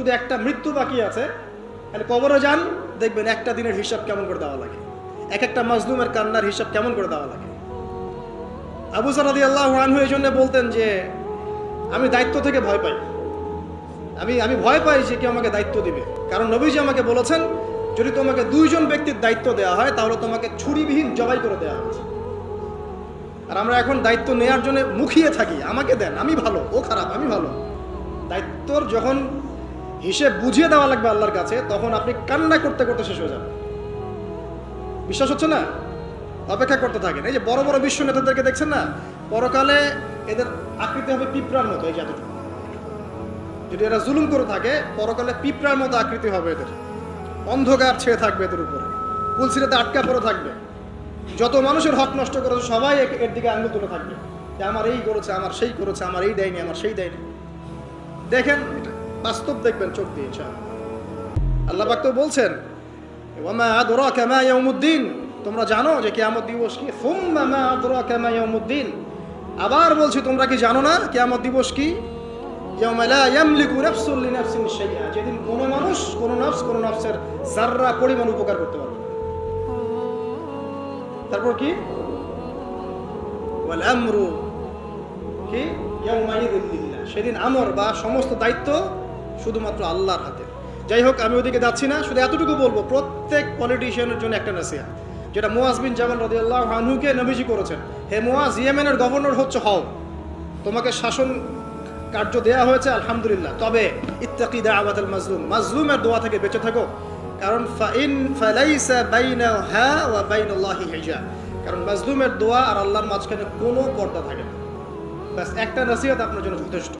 শুধু একটা মৃত্যু বাকি আছে। তাহলে কবরে যান, দেখবেন একটা দিনের হিসাব কেমন করে দেওয়া লাগে। এক একটা মাজলুমের কান্নার হিসাব কেমন করে দেওয়া লাগে। আবু সারাদি আল্লাহ আনহু এই জন্য বলতেন যে, আমি দায়িত্ব থেকে ভয় পাই। আমি আমি ভয় পাই যে কেউ আমাকে দায়িত্ব দিবে। কারণ নবীজি আমাকে বলেছেন, যদি তোমাকে দুইজন ব্যক্তির দায়িত্ব দেওয়া হয়, তাহলে তোমাকে ছুরিবিহীন জবাই করে দেওয়া হয়েছে। আর আমরা এখন দায়িত্ব নেওয়ার জন্য মুখিয়ে থাকি। আমাকে দেন, আমি ভালো, ও খারাপ, আমি ভালো। দায়িত্বর যখন হিসেব বুঝিয়ে দেওয়া লাগবে আল্লাহর কাছে, তখন আপনি কান্না করতে করতে শেষ হয়ে যাবেন বিশ্বাস হচ্ছে না? অপেক্ষা করতে থাকেন। এই যে বড় বড় বিশ্ব নেতাদেরকে দেখছেন না? পরকালে এদের আকৃতি হবে পিঁপড়ার মতো এই জাতিটুকু যদি এরা জুলুম করে থাকে, পরকালে পিঁপড়ার মতো আকৃতি হবে এদের। অন্ধকার ছেয়ে থাকবে এদের উপরে। পুলসিরাতে আটকা পড়ে থাকবে। যত মানুষের হক নষ্ট করেছে, সবাই এর- দিকে আঙুল তুলে থাকবে। যে আমার এই করেছে, আমার সেই করেছে, আমার এই দেয়নি, আমার সেই দেয়নি। দেখেন এটা বাস্তব দেখবেন, চোখ দিয়ে ইনশাআল্লাহ। আল্লাহ পাক তো বলছেন তোমরা জানো যে কিয়ামত দিবস কি? সুম্মা আবার বলছি, তোমরা কি জানো না কিয়ামত দিবস কি? যেদিন কোনো মানুষ, কোনো নফস, কোনো নফসের যাররা পরিমাণ উপকার করতে পারবে। তারপর কি? কি? সেদিন আমর বা সমস্ত দায়িত্ব শুধুমাত্র আল্লাহর হাতে। যাই হোক, আমি ওদিকে যাচ্ছি না, শুধু এতটুকু বলব, প্রত্যেক পলিটিশিয়ানের জন্য একটা নাসিহা যেটা মুয়াজ বিন জামাল রাদিয়াল্লাহু আনহুকে নবীজি করেছেন। হে মোয়াজ, ইয়েমেনের গভর্নর হচ্ছে, হও। তোমাকে শাসন কার্য দেয়া হয়েছে, আলহামদুলিল্লাহ। তবে ইত্তাকি দাওয়াতুল মাজলুম, মাজলুমের দোয়া থেকে বেঁচে থাকো। কারণ ফাইন, ফালাইসা বাইনাহা ওয়া বাইনাল্লাহি হিজাব কারণ মাজলুমের দোয়া আর আল্লাহর মাঝখানে কোনো পর্দা থাকে না। ব্যাস, একটা নসিহত আপনার জন্য যথেষ্ট।